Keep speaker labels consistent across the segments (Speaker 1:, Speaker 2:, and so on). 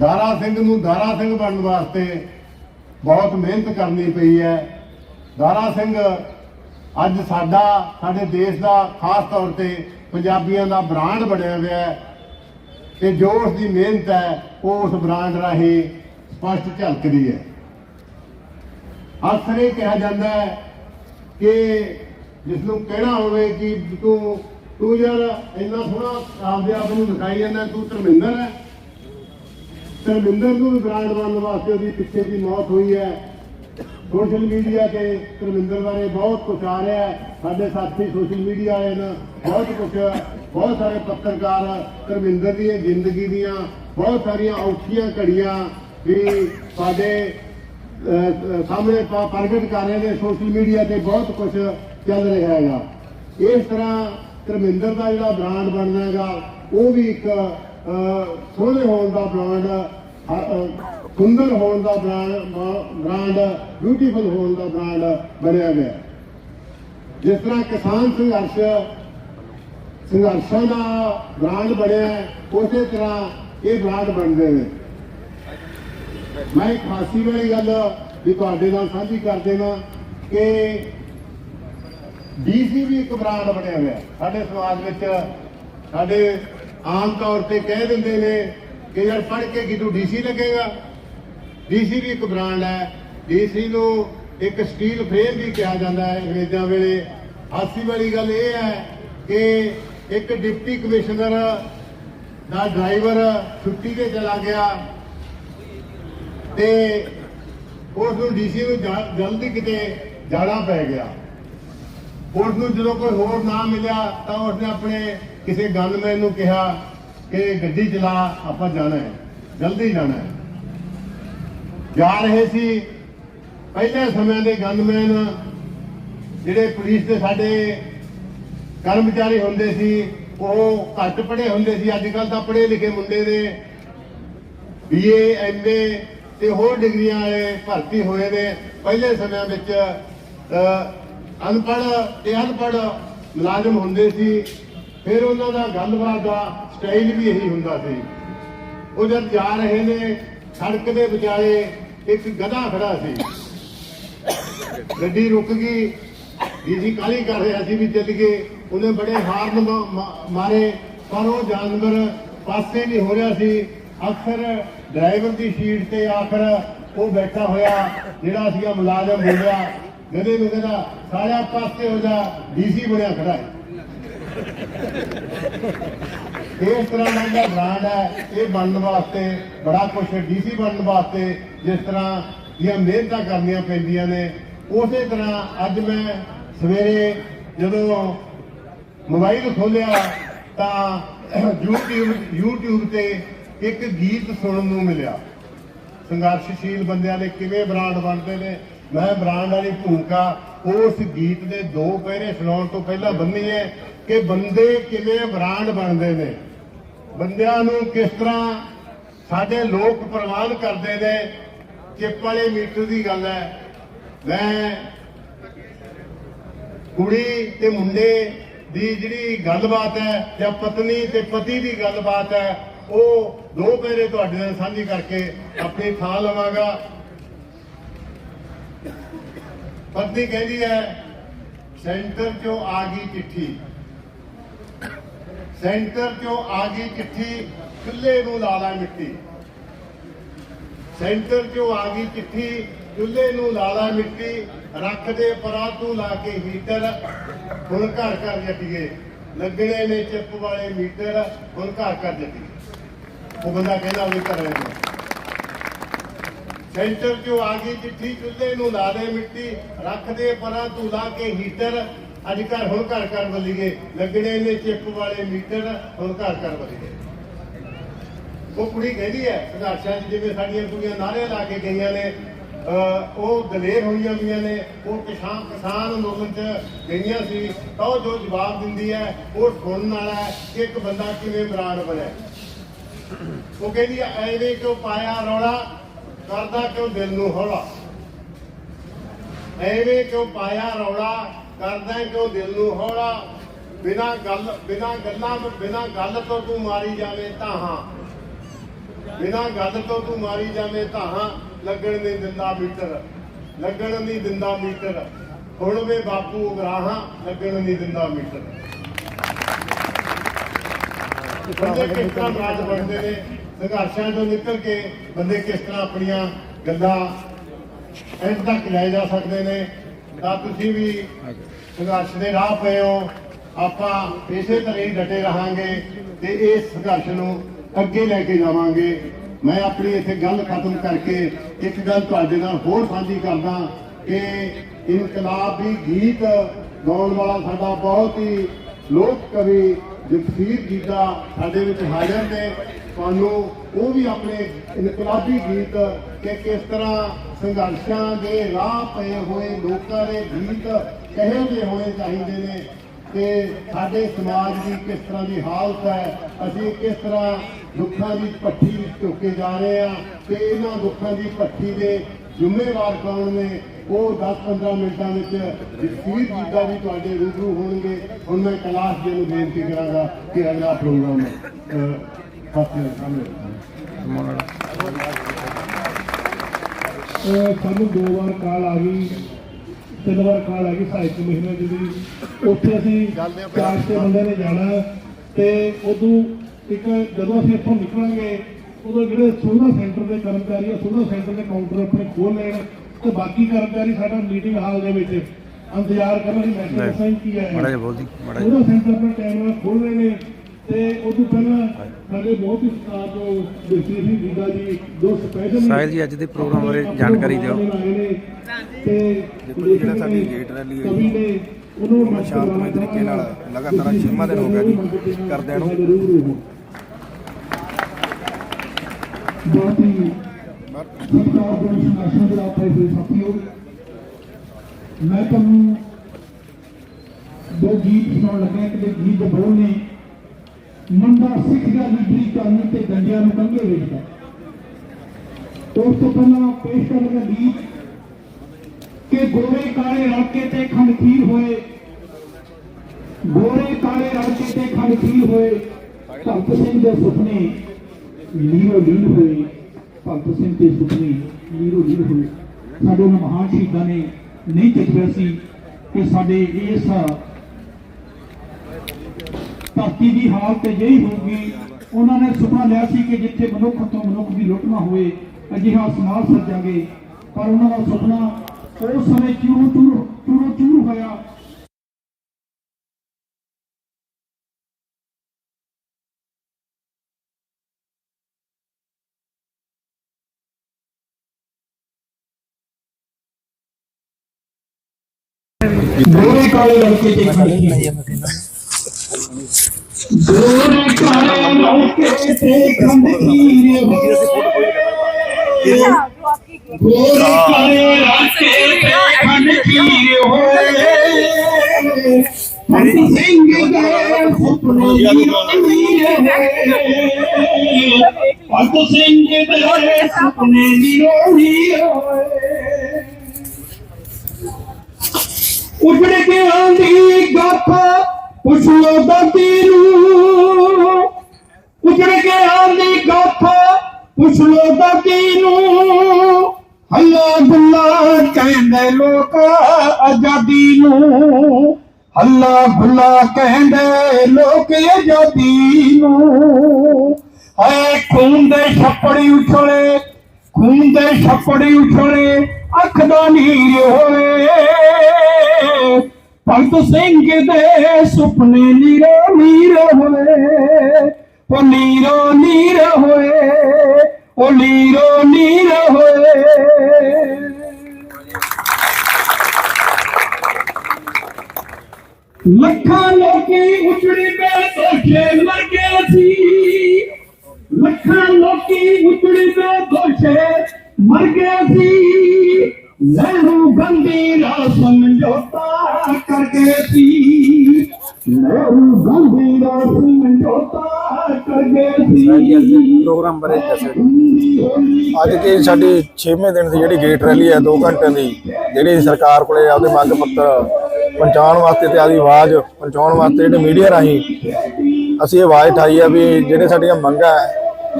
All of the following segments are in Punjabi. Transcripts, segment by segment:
Speaker 1: ਦਾਰਾ ਸਿੰਘ ਨੂੰ ਦਾਰਾ ਸਿੰਘ ਬਣਨ ਵਾਸਤੇ ਬਹੁਤ ਮਿਹਨਤ ਕਰਨੀ ਪਈ ਹੈ। ਦਾਰਾ ਸਿੰਘ ਅੱਜ ਸਾਡਾ, ਸਾਡੇ ਦੇਸ਼ ਦਾ ਖਾਸ ਤੌਰ ਤੇ ਪੰਜਾਬੀਆਂ ਦਾ ਬ੍ਰਾਂਡ ਬਣਿਆ ਹੋਇਆ ਹੈ ਤੇ ਜੋ ਉਸ ਦੀ ਮਿਹਨਤ ਹੈ, ਉਹ ਉਸ ਬ੍ਰਾਂਡ ਰਾਹੀਂ ਸਪਸ਼ਟ ਝਲਕਦੀ ਹੈ। ਅਕਸਰ ਇਹ ਕਿਹਾ ਜਾਂਦਾ ਹੈ ਕਿ ਜਿਸ ਨੂੰ ਕਹਿਣਾ ਹੋਵੇ ਕਿ ਤੂੰ ਤੂੰ ਯਾਰ ਇੰਨਾ ਸੋਹਣਾ ਆਪਦੇ ਆਪ ਨੂੰ ਦਿਖਾਈ ਜਾਂਦਾ, ਤੂੰ ਧਰਮਿੰਦਰ ਹੈ। ਧਰਮਿੰਦਰ ਨੂੰ ਵੀ ਬ੍ਰਾਂਡ ਬਣਨ ਵਾਸਤੇ ਉਹਦੀ ਪਿੱਛੇ ਦੀ ਮੌਤ ਹੋਈ ਹੈ। ਸੋਸ਼ਲ ਮੀਡੀਆ ਤੇ ਧਰਮਿੰਦਰ ਬਾਰੇ ਬਹੁਤ ਕੁਝ ਆ ਰਿਹਾ ਹੈ। ਸਾਡੇ ਸਾਥੀ ਸੋਸ਼ਲ ਮੀਡੀਆ ਵਾਲੇ ਨੇ ਬਹੁਤ ਕੁਝ ਬਹੁਤ ਸਾਰੇ ਪੱਤਰਕਾਰ ਧਰਮਿੰਦਰ ਦੀਆਂ ਜ਼ਿੰਦਗੀ ਦੀਆਂ ਬਹੁਤ ਸਾਰੀਆਂ ਔਖੀਆਂ ਘੜੀਆਂ ਵੀ ਸਾਡੇ ਸਾਹਮਣੇ ਪ- ਪ੍ਰਗਟ ਕਰ ਰਹੇ ਨੇ ਸੋਸ਼ਲ ਮੀਡੀਆ ਤੇ ਬਹੁਤ ਕੁਝ ਚੱਲ ਰਿਹਾ ਹੈਗਾ। ਇਸ ਤਰ੍ਹਾਂ ਧਰਮਿੰਦਰ ਦਾ ਜਿਹੜਾ ਬ੍ਰਾਂਡ ਬਣਨਾ ਹੈਗਾ, ਉਹ ਵੀ ਇੱਕ ਸੋਹਣੇ ਹੋਣ ਦਾ ਬ੍ਰਾਂਡ ਸੁੰਦਰ ਹੋਣ ਦਾ ਬ੍ਰਾਂਡ ਬ੍ਰਾਂਡ ਬਿਊਟੀਫੁਲ ਹੋਣ ਦਾ ਬ੍ਰਾਂਡ ਬਣਿਆ ਗਿਆ। ਜਿਸ ਤਰ੍ਹਾਂ ਕਿਸਾਨ ਸੰਘਰਸ਼, ਸੰਘਰਸ਼ਾਂ ਦਾ ਬ੍ਰਾਂਡ ਬਣਿਆ, ਉਸੇ ਤਰ੍ਹਾਂ ਇਹ ਬ੍ਰਾਂਡ ਬਣਦੇ ਨੇ। ਮੈਂ ਇੱਕ ਹਾਸੀ ਵਾਲੀ ਗੱਲ ਵੀ ਤੁਹਾਡੇ ਨਾਲ ਸਾਂਝੀ ਕਰ ਦੇਵਾਂ ਕਿ ਡੀਸੀ ਵੀ ਇੱਕ ਬ੍ਰਾਂਡ ਬਣਿਆ ਹੋਇਆ। ਸਾਡੇ ਸਮਾਜ ਵਿੱਚ ਸਾਡੇ ਆਮ ਤੌਰ ਤੇ ਕਹਿ ਦਿੰਦੇ ਨੇ ਕਿ ਯਾਰ ਪੜ੍ਹ ਕੇ ਕੀ ਤੂੰ ਡੀਸੀ ਲੱਗੇਗਾ? ਡੀਸੀ ਵੀ ਇੱਕ ਬ੍ਰਾਂਡ ਹੈ। ਡੀਸੀ ਨੂੰ ਇੱਕ ਸਟੀਲ ਫਰੇਮ ਵੀ ਕਿਹਾ ਜਾਂਦਾ ਹੈ ਅੰਗਰੇਜ਼ਾਂ ਵੇਲੇ। ਹਾਸੀ ਵਾਲੀ ਗੱਲ ਇਹ ਹੈ ਕਿ ਇੱਕ ਡਿਪਟੀ ਕਮਿਸ਼ਨਰ ਦਾ ਡਰਾਈਵਰ ਛੁੱਟੀ ਤੇ ਚਲਾ ਗਿਆ ਤੇ ਉਸ ਨੂੰ ਡੀਸੀ ਨੂੰ ਜਲਦੀ ਕਿਤੇ ਜਾਣਾ ਪੈ ਗਿਆ। ਉਸ ਨੂੰ ਜਦੋਂ ਕੋਈ ਹੋਰ ਨਾ ਮਿਲਿਆ ਤਾਂ ਉਸਨੇ ਆਪਣੇ ਕਿਸੇ ਗਨਮੈਨ ਨੂੰ ਕਿਹਾ ਕਿ ਗੱਡੀ ਚਲਾ ਆਪਾਂ ਜਾਣਾ ਹੈ ਜਲਦੀ ਜਾਣਾ ਹੈ। ਜਾ ਰਹੇ ਸੀ ਪਹਿਲੇ ਸਮਿਆਂ ਦੇ ਗਨਮੈਨ ਜਿਹੜੇ ਪੁਲਿਸ ਦੇ ਸਾਡੇ ਕਰਮਚਾਰੀ ਹੁੰਦੇ ਸੀ ਉਹ ਘੱਟ ਪੜ੍ਹੇ ਹੁੰਦੇ ਸੀ ਅੱਜ ਕੱਲ ਤਾਂ ਪੜ੍ਹੇ ਲਿਖੇ ਮੁੰਡੇ ਨੇ ਬੀਏ ਐਮਏ ਤੇ ਹੋਰ ਡਿਗਰੀਆਂ ਵਾਲੇ ਭਰਤੀ ਹੋਏ ਨੇ। ਪਹਿਲੇ ਸਮਿਆਂ ਵਿੱਚ ਅਹ, ਅਨਪੜ੍ਹ ਤੇ ਅਨਪੜ੍ਹ ਮੁਲਾਜ਼ਮ ਹੁੰਦੇ ਸੀ। ਫਿਰ ਉਹਨਾਂ ਦਾ ਗੱਲਬਾਤ ਦਾ ਸਟਾਈਲ ਵੀ ਇਹੀ ਹੁੰਦਾ ਸੀ। ਉਹ ਜਦ ਜਾ ਰਹੇ ਨੇ, ਸੜਕ ਦੇ ਵਿਚਾਲੇ ਇੱਕ ਗਧਾ ਖੜਾ ਸੀ। ਗੱਡੀ ਰੁਕ ਗਈ। ਡੀਸੀ ਕਾਲੀ ਕਰ ਰਿਹਾ ਸੀ ਵੀ ਚੱਲ ਗਏ। ਉਹਨੇ ਬੜੇ ਹਾਰਨ ਮਾਰੇ, ਪਰ ਉਹ ਜਾਨਵਰ ਪਾਸੇ ਨਹੀਂ ਹੋ ਰਿਹਾ ਸੀ। ਅਕਸਰ ਡਰਾਈਵਰ ਦੀ ਸੀਟ ਤੇ ਆਖਰ ਉਹ ਬੈਠਾ ਹੋਇਆ, ਜਿਹੜਾ ਸੀਗਾ ਮੁਲਾਜ਼ਮ ਬੋਲਿਆ ਗਧੇ ਨੂੰ ਕਹਿੰਦਾ ਸਾਲਿਆ ਪਾਸੇ ਹੋ ਜਾ ਡੀਸੀ ਬਣਿਆ ਖੜਾ ਹੈ। ਇਸ ਤਰ੍ਹਾਂ ਦਾ ਜਿਹੜਾ ਬ੍ਰਾਂਡ ਹੈ, ਇਹ ਬਣਨ ਵਾਸਤੇ ਬੜਾ ਕੁਝ ਡੀਸੀ ਬਣਨ ਵਾਸਤੇ ਜਿਸ ਤਰ੍ਹਾਂ ਦੀਆਂ ਮਿਹਨਤਾਂ ਕਰਨੀਆਂ ਪੈਂਦੀਆਂ ਨੇ, ਉਸੇ ਤਰ੍ਹਾਂ ਅੱਜ ਮੈਂ ਸਵੇਰੇ ਜਦੋਂ ਮੋਬਾਈਲ ਖੋਲਿਆ ਤਾਂ YouTube YouTube ਤੇ ਇੱਕ ਗੀਤ ਸੁਣਨ ਨੂੰ ਮਿਲਿਆ। ਸੰਘਰਸ਼ਸ਼ੀਲ ਬੰਦਿਆਂ ਦੇ ਕਿਵੇਂ ਬ੍ਰਾਂਡ ਬਣਦੇ ਨੇ ਮੈਂ ਬ੍ਰਾਂਡ ਵਾਲੀ ਭੂਮਿਕਾ ਉਸ ਗੀਤ ਦੇ ਦੋ ਪਹਿਰੇ ਸੁਣਾਉਣ ਤੋਂ ਪਹਿਲਾਂ ਬੰਨੀ ਹੈ ਕਿ ਬੰਦੇ ਕਿਵੇਂ ਬ੍ਰਾਂਡ ਬਣਦੇ ਨੇ। ਬੰਦਿਆਂ ਨੂੰ ਕਿਸ ਤਰ੍ਹਾਂ ਸਾਡੇ ਲੋਕ ਪ੍ਰਵਾਨ ਕਰਦੇ ਨੇ, ਚਿੱਪ ਵਾਲੇ ਮੀਟਰ ਦੀ ਗੱਲ ਹੈ। ਮੈਂ ਕੁੜੀ ਤੇ ਮੁੰਡੇ ਦੀ ਜਿਹੜੀ ਗੱਲਬਾਤ ਹੈ ਜਾਂ ਪਤਨੀ ਤੇ ਪਤੀ ਦੀ ਗੱਲਬਾਤ ਹੈ, ਉਹ ਦੋ ਪਹਿਰੇ ਤੁਹਾਡੇ ਨਾਲ ਸਾਂਝੀ ਕਰਕੇ ਆਪਣੀ ਥਾਂ ਲਵਾਂਗਾ। ਪਤਨੀ ਕਹਿੰਦੀ ਹੈ, ਸੈਂਟਰ ਚੋਂ ਆ ਗਈ ਚਿੱਠੀ। ਸੈਂਟਰ ਚੋਂ ਆ ਗਈ ਚਿੱਠੀ ਚੁੱਲ੍ਹੇ ਨੂੰ ਲਾ ਲਾ ਮਿੱਟੀ। ਸੈਂਟਰ ਚੋਂ ਆ ਗਈ ਚਿੱਠੀ ਚੁੱਲ੍ਹੇ ਨੂੰ ਲਾ ਲਾ ਮਿੱਟੀ, ਰੱਖ ਦੇ ਪਰਾਂ ਤੂੰ ਲਾ ਕੇ ਹੀਟਰ, ਹੁਣ ਘਰ ਘਰ ਜੱਟੀਏ। ਲੱਗਣੇ ਨੇ ਚਿੱਪ ਵਾਲੇ ਮੀਟਰ, ਹੁਣ ਘਰ ਘਰ ਜੱਟੀਏ। ਉਹ ਬੰਦਾ ਕਹਿੰਦਾ ਵੀ ਕਰ ਸੈਂਟਰ ਚੋਂ ਆ ਗਈ ਚਿੱਠੀ ਚੁੱਲ੍ਹੇ ਨੂੰ ਲਾ ਦੇ ਮਿੱਟੀ ਰੱਖ ਦੇ ਪਰਾਂ ਤੂੰ ਲਾ ਕੇ ਹੀਟਰ ਅੱਜ ਘਰ ਹੁਣ ਘਰ ਘਰ ਬੱਲੀਏ। ਲੱਗਣੇ ਨੇ ਚਿੱਪ ਵਾਲੇ ਮੀਟਰ ਹੁਣ ਘਰ ਘਰ ਬੱਲੀਏ। ਉਹ ਕੁੜੀ ਕਹਿੰਦੀ ਹੈ ਸੰਘਰਸ਼ਾਂ 'ਚ ਜਿਵੇਂ ਸਾਡੀਆਂ ਕੁੜੀਆਂ ਨਾਰੇ ਲਾ ਕੇ ਗਈਆਂ ਨੇ ਉਹ ਦਲੇਰ ਹੋਈਆਂ ਹੋਈਆਂ ਨੇ ਉਹ ਕਿਸਾਨ ਕਿਸਾਨ ਅੰਦੋਲਨ 'ਚ ਗਈਆਂ ਸੀ ਤਾਂ ਉਹ ਜੋ ਜਵਾਬ ਦਿੰਦੀ ਹੈ ਉਹ ਸੁਣਨ ਵਾਲਾ ਹੈ ਕਿ ਇੱਕ ਬੰਦਾ ਕਿਵੇਂ ਬਰਾੜ ਬਣਿਆ। ਉਹ ਕਹਿੰਦੀ ਹੈ, ਐਵੇਂ ਕਿਉਂ ਪਾਇਆ ਰੌਲਾ? ਕਰਦਾ ਕਿਉਂ ਦਿਲ ਨੂੰ ਹੌਲਾ? ਐਵੇਂ ਕਿਉਂ ਪਾਇਆ ਰੌਲਾ? ਕਰਦਾ ਕਿਉਂ ਦਿਲ ਨੂੰ ਹੌਲਾ? ਬਿਨਾ ਗੱਲ ਬਿਨਾ ਗੱਲਾਂ ਬਿਨਾ ਗੱਲ ਤੋਂ ਤੂੰ ਮਾਰੀ ਜਾਵੇਂ ਤਾਂ ਹਾਂ। ਬਿਨਾਂ ਗੱਲ ਤੋਂ ਤੂੰ ਮਾਰੀ ਜਾਵੇਂ ਤਾਂ ਲੱਗਣ ਨਹੀਂ ਦਿੰਦਾ ਮੀਟਰ ਲੱਗਣ ਨਹੀਂ ਦਿੰਦਾ ਮੀਟਰ। ਹੁਣ ਵੇ ਬਾਪੂ ਉਗਰਾਹਾਂ ਲੱਗਣ ਨਹੀਂ ਦਿੰਦਾ ਮੀਟਰ। ਬੰਦੇ ਕਿਸ ਤਰ੍ਹਾਂ ਰਾਜ ਬਣਦੇ ਨੇ ਸੰਘਰਸ਼ਾਂ ਤੋਂ ਨਿਕਲ ਕੇ ਬੰਦੇ ਕਿਸ ਤਰ੍ਹਾਂ ਆਪਣੀਆਂ ਗੱਲਾਂ ਐਂਡ ਤੱਕ ਲੈ ਜਾ ਸਕਦੇ ਨੇ, ਤਾਂ ਤੁਸੀਂ ਵੀ ਸੰਘਰਸ਼ ਦੇ ਰਾਹ ਪਏ ਹੋ। ਆਪਾਂ ਇਸੇ ਤਰ੍ਹਾਂ ਹੀ ਡਟੇ ਰਹਾਂਗੇ ਤੇ ਇਸ ਸੰਘਰਸ਼ ਨੂੰ ਅੱਗੇ ਲੈ ਕੇ ਜਾਵਾਂਗੇ। ਮੈਂ ਆਪਣੀ ਇੱਥੇ ਗੱਲ ਖਤਮ ਕਰਕੇ ਇੱਕ ਗੱਲ ਤੁਹਾਡੇ ਨਾਲ ਹੋਰ ਸਾਂਝੀ ਕਰਦਾ ਕਿ ਇਨਕਲਾਬੀ ਗੀਤ ਗਾਉਣ ਵਾਲਾ ਸਾਡਾ ਬਹੁਤ ਹੀ ਲੋਕ ਕਵੀ ਜਗਸੀਰ ਜੀਦਾ ਸਾਡੇ ਵਿੱਚ ਹਾਜ਼ਰ ਨੇ। ਤੁਹਾਨੂੰ ਉਹ ਵੀ ਆਪਣੇ ਇਨਕਲਾਬੀ ਗੀਤ ਕਿ ਕਿਸ ਤਰ੍ਹਾਂ ਸੰਘਰਸ਼ਾਂ ਦੇ ਰਾਹ ਪਏ ਹੋਏ, ਲੋਕਾਂ ਦੇ ਗੀਤ ਕਹੇ ਜਿਹੇ ਹੋਣੇ ਚਾਹੀਦੇ ਨੇ ਤੇ ਸਾਡੇ ਸਮਾਜ ਦੀ ਕਿਸ ਤਰ੍ਹਾਂ ਦੀ ਹਾਲਤ ਹੈ, ਅਸੀਂ ਕਿਸ ਤਰ੍ਹਾਂ ਦੁੱਖਾਂ ਦੀ ਭੱਠੀ ਵਿੱਚ ਝੁਕੇ ਜਾ ਰਹੇ ਆ ਤੇ ਇਹਨਾਂ ਦੁੱਖਾਂ ਦੀ ਭੱਠੀ ਦੇ ਜ਼ਿੰਮੇਵਾਰ ਕੌਣ ਨੇ? ਉਹ 10-15 ਮਿੰਟਾਂ ਵਿੱਚ ਜਗਸੀਰ ਜੀ ਦਾ ਵੀ ਤੁਹਾਡੇ ਰੂਬਰੂ ਹੋਣਗੇ। ਹੁਣ ਮੈਂ ਕਲਾਸ ਜੀ ਨੂੰ ਬੇਨਤੀ ਕਰਾਂਗਾ ਕਿ ਅਗਲਾ ਪ੍ਰੋਗਰਾਮ ਅਹ, ਸਾਥੀਆਂ ਸਾਹਮਣੇ
Speaker 2: ਅਹ ਸਾਨੂੰ ਦੋ ਵਾਰ ਕਾਲ ਆ ਗਈ ਤਿੰਨ ਵਾਰ ਕਾਲ ਆ ਗਈ ਸਹਾਇਕ ਮਹੀਨੇ ਦੀ। ਉੱਥੇ ਅਸੀਂ ਚਾਰ ਛੇ ਬੰਦਿਆਂ ਨੇ ਜਾਣਾ ਤੇ ਉਦੋਂ ਇੱਕ ਜਦੋਂ ਅਸੀਂ ਇੱਥੋਂ ਨਿਕਲਾਂਗੇ ਉਦੋਂ ਜਿਹੜੇ ਸੋਨਾ ਸੈਂਟਰ ਦੇ ਕਰਮਚਾਰੀ ਆ ਸੋਨਾ ਸੈਂਟਰ ਦੇ ਕਾਊਂਟਰ ਆਪਣੇ ਖੋਲ ਲੈਣ ਤੇ ਬਾਕੀ ਕਰਮਚਾਰੀ ਸਾਡਾ ਮੀਟਿੰਗ ਹਾਲ ਦੇ ਵਿੱਚ ਇੰਤਜ਼ਾਰ ਕਰਨ ਦੀ ਮੈਸੇਜ ਦੱਸਾਂ ਕੀ ਹੈ
Speaker 3: ਮਾੜਾ ਜਿਹਾ ਬੋਲਦੀ ਮਾੜਾ ਜਿਹਾ
Speaker 2: ਉਹਦਾ ਸੈਂਟਰ ਆਪਣਾ ਕੈਮਰਾ ਖੋਲ ਰਹੇ ਨੇ ਤੇ ਉਦੋਂ ਪਹਿਲਾਂ ਸਾਡੇ ਬਹੁਤ ਹੀ ਜੋ ਗੁਰਜੀਤ ਸਿੰਘ ਜੀਦਾ ਜੀ ਦੋ ਸਪੈਸ਼ਲ
Speaker 3: ਸਾਹਿਲ ਜੀ, ਅੱਜ ਦੇ ਪ੍ਰੋਗਰਾਮ ਬਾਰੇ ਜਾਣਕਾਰੀ ਦਿਓ।
Speaker 2: ਤੇ
Speaker 4: ਜਿਹੜਾ ਸਾਡੀ ਗੇਟ ਰੈਲੀ ਹੈ
Speaker 2: ਕਵੀ ਨੇ ਉਹਨੂੰ
Speaker 4: ਮੈਂ ਸ਼ਾਂਤਮਈ ਤਰੀਕੇ ਨਾਲ ਲਗਾਤਾਰ ਛੇਵਾਂ ਦਿਨ ਹੋ ਗਿਆ ਜੀ ਕਰਦਿਆਂ ਨੂੰ।
Speaker 2: ਬਹੁਤ ਹੀ ਸਰਕਾਰ ਦੇ ਸੰਘਰਸ਼ਾਂ ਦੇ ਰਾਹ ਪਏ ਸਾਥੀਓ ਮੈਂ ਤੁਹਾਨੂੰ ਦੋ ਗੀਤ ਸੁਣਾਉਣ ਲੱਗਾ ਕਿ ਗੀਤ ਦੇ ਬੋਲ ਨੇ ਮੁੰਡਾ ਸਿੱਖ ਗਿਆ ਲੀਡਰੀ ਕਰਨ ਤੇ ਗੰਡਿਆਂ ਨੂੰ ਕੰਗੇ ਵੇਚਦਾ ਉਸ ਤੋਂ ਪਹਿਲਾਂ ਪੇਸ਼ ਕਰਨ ਲੱਗਾ ਗੀਤ ਕਿ ਗੋਰੇ ਕਾਲੇ ਰੜਕੇ ਤੇ ਖੰਡਖੀਰ ਹੋਏ ਗੋਰੇ ਕਾਲੇ ਰੜਕੇ ਤੇ ਖੰਡਖੀਰ ਹੋਏ ਭਗਤ ਸਿੰਘ ਦੇ ਸੁਪਨੇ ਲੀਰੋ ਲੀਰ ਹੋਏ, ਭਗਤ ਸਿੰਘ ਦੇ ਸੁਪਨੇ ਲੀਰੋ ਲੀਰ ਹੋਏ। ਸਾਡੇ ਉਹਨਾਂ ਮਹਾਨ ਸ਼ਹੀਦਾਂ ਨੇ ਨਹੀਂ ਚਿਤਰਿਆ ਸੀ ਕਿ ਸਾਡੇ ਇਸ ਧਰਤੀ ਦੀ ਹਾਲਤ ਅਜਿਹੀ ਹੋਊਗੀ, ਉਹਨਾਂ ਨੇ ਸੁਪਨਾ ਲਿਆ ਸੀ ਕਿ ਜਿੱਥੇ ਮਨੁੱਖ ਤੋਂ ਮਨੁੱਖ ਦੀ ਲੁੱਟ ਨਾ ਹੋਵੇ ਅਜਿਹਾ ਸਮਾਜ ਸੱਜਾਂਗੇ ਪਰ ਉਹਨਾਂ ਦਾ ਸੁਪਨਾ ਉਸ ਸਮੇਂ ਚੂਰੂ ਚੂਰੂ ਚੂਰ ਹੋਇਆ। ਗੋਰੇ ਕਾਲੇ ਲੜਕੇ ਤੇ ਖੜੀ ਗੋਰੇ ਕਾਲੇ ਲੜਕੇ ਤੇ ਖੰਡਖੀਰ ਹੋਏ ਗੋਰੇ ਕਾਲੇ ਲੜਕੇ ਤੇ ਖੰਡਖੀਰ ਹੋਏ ਪੰਜ ਸਿੰਘ ਦੇ ਸੁਪਨੇ ਨੀਰੇ ਹੋਏ ਪੰਜ ਸਿੰਘ ਦੇ ਸੁਪਨੇ ਨੀਰੇ ਹੋਏ ਉਜੜ ਕੇ ਆਂਦੀ ਗੱਫ ਪੁੱਛ ਲੋ ਦਾਦੀ ਨੂੰ ਉਜੜ ਕੇ ਆਂਦੀ ਗੱਫ ਪੁੱਛ ਲੋ ਦਾਦੀ ਨੂੰ ਹੱਲਾ ਗੁੱਲਾ ਕਹਿੰਦੇ ਲੋਕ ਆਜ਼ਾਦੀ ਨੂੰ ਹੱਲਾ ਗੁੱਲਾ ਕਹਿੰਦੇ ਲੋਕ ਆਜ਼ਾਦੀ ਨੂੰ ਹਾਏ ਖੂਨ ਦੇ ਛੱਪੜੀ ਉਛਲੇ ਖੂਨ ਦੇ ਛੱਪੜੀ ਉਛਲੇ ਅੱਖ ਦਾ ਨੀਰ ਹੋਏ। ਭਗਤ ਸਿੰਘ ਦੇ ਸੁਪਨੇ ਨੀਰੋ ਨੀਰ ਹੋਏ। ਉਹ ਨੀਰੋ ਨੀਰ ਹੋਏ। ਉਹ ਨੀਰੋ ਨੀਰ ਹੋਏ। ਲੱਖਾਂ ਲੋਕੀ ਉਜੜੀ ਪੈ ਦੋਸ਼ੇ ਮਰ ਗਏ ਸੀ। ਲੱਖਾਂ ਲੋਕੀ ਉਚੜੀ ਪੈ ਦੋਸ਼ੇ ਮਰ ਗਏ ਸੀ। ਲਹਿਰੂ ਗੰਦੀ ਦਾ ਸਮਝੌਤਾ ਕਰ ਗਏ ਸੀ ਲਹਿਰੂ ਗੰਦੀ ਦਾ
Speaker 4: ਪ੍ਰੋਗਰਾਮ ਬਾਰੇ ਦੱਸਿਓ ਅੱਜ ਦੀ ਸਾਡੀ 6ਵੇਂ ਦਿਨ ਦੀ ਜਿਹੜੀ ਗੇਟ ਰੈਲੀ ਹੈ 2 ਘੰਟੇ ਦੀ, ਜਿਹੜੀ ਸਰਕਾਰ ਕੋਲੇ ਆਪਦੇ ਮੰਗ ਪੱਤਰ ਪਹੁੰਚਾਉਣ ਵਾਸਤੇ ਤੇ ਆਦੀ ਆਵਾਜ਼ ਪਹੁੰਚਾਉਣ ਵਾਸਤੇ ਜਿਹੜੇ ਮੀਡੀਆ ਰਾਹੀਂ ਅਸੀਂ ਆਵਾਜ਼ ਉਠਾਈ ਆ ਵੀ ਜਿਹੜੇ ਸਾਡੀਆਂ ਮੰਗਾਂ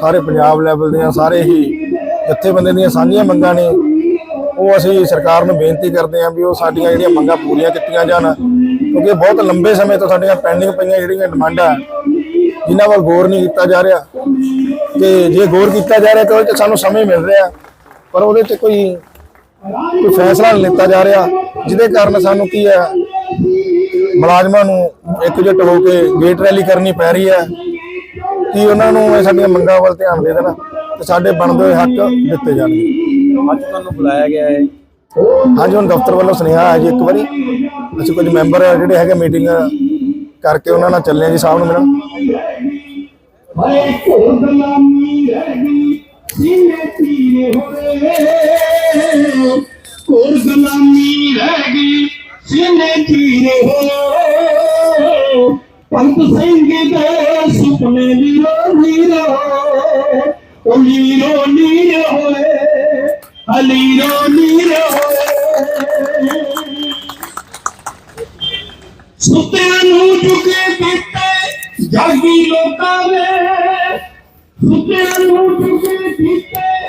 Speaker 4: ਸਾਰੇ ਪੰਜਾਬ ਲੈਵਲ ਦੀਆਂ, ਸਾਰੇ ਹੀ ਜਥੇਬੰਦੀਆਂ ਦੀਆਂ ਸਾਂਝੀਆਂ ਮੰਗਾਂ ਨੇ ਉਹ ਅਸੀਂ ਸਰਕਾਰ ਨੂੰ ਬੇਨਤੀ ਕਰਦੇ ਹਾਂ ਵੀ ਉਹ ਸਾਡੀਆਂ ਜਿਹੜੀਆਂ ਮੰਗਾਂ ਪੂਰੀਆਂ ਕੀਤੀਆਂ ਜਾਣ, ਕਿਉਂਕਿ ਬਹੁਤ ਲੰਬੇ ਸਮੇਂ ਤੋਂ ਸਾਡੀਆਂ ਪੈਂਡਿੰਗ ਪਈਆਂ ਜਿਹੜੀਆਂ ਡਿਮਾਂਡਾਂ ਜਿਨ੍ਹਾਂ ਵੱਲ ਗੌਰ ਨਹੀਂ ਕੀਤਾ ਜਾ ਰਿਹਾ। ਤੇ ਜੇ ਗੌਰ ਕੀਤਾ ਜਾ ਰਿਹਾ ਤਾਂ ਉਹਦੇ 'ਚ ਸਾਨੂੰ ਸਮੇਂ ਮਿਲ ਰਿਹਾ, ਪਰ ਉਹਦੇ 'ਤੇ ਕੋਈ ਕੋਈ ਫੈਸਲਾ ਨਹੀਂ ਲਿੱਤਾ ਜਾ ਰਿਹਾ, ਜਿਹਦੇ ਕਾਰਨ ਸਾਨੂੰ ਕੀ ਹੈ, ਮੁਲਾਜ਼ਮਾਂ ਨੂੰ ਇੱਕ ਇਕਜੁੱਟ ਹੋ ਕੇ ਗੇਟ ਰੈਲੀ ਕਰਨੀ ਪੈ ਰਹੀ ਹੈ, ਕਿ ਉਹਨਾਂ ਨੂੰ ਇਹ ਸਾਡੀਆਂ ਮੰਗਾਂ ਵੱਲ ਧਿਆਨ ਦੇ ਦੇਣਾ? ਤੇ ਸਾਡੇ ਬਣਦੇ ਹੋਏ ਹੱਕ ਦਿੱਤੇ ਜਾਣਗੇ।
Speaker 3: ਅੱਜ ਤੁਹਾਨੂੰ ਬੁਲਾਇਆ ਗਿਆ ਹੈ।
Speaker 4: ਹਾਂਜੀ ਹੁਣ ਦਫ਼ਤਰ ਵੱਲੋਂ ਸੁਨੇਹਾ ਆਇਆ ਜੀ ਇੱਕ ਵਾਰੀ। ਅਸੀਂ ਕੁਝ ਮੈਂਬਰ ਜਿਹੜੇ ਹੈਗੇ ਮੀਟਿੰਗ ਕਰਕੇ ਉਹਨਾਂ ਨਾਲ ਚੱਲੇ ਜੀ ਸਾਹਿਬ ਨੂੰ ਮਿਲਣ।
Speaker 2: ਕੋਰ ਗੁਲਾਮੀ ਰਹਿ ਗਈ ਸੀਨੇ ਤੀਰੇ ਪੰਤ ਸਿੰਘ ਦੇ ਸੁਪਨੇ ਉਹ ਹੋਏ। ਹਲੀਰੋ ਲੀਰੋ ਹੋਏ ਸੁੱਤਿਆਂ ਨੂੰ ਚੁੱਕੇ ਪੀਤੇ ਜਾਗੀ ਲੋਕਾਂ ਨੇ ਸੁੱਤਿਆਂ ਨੂੰ ਚੁੱਕੇ ਪੀਤੇ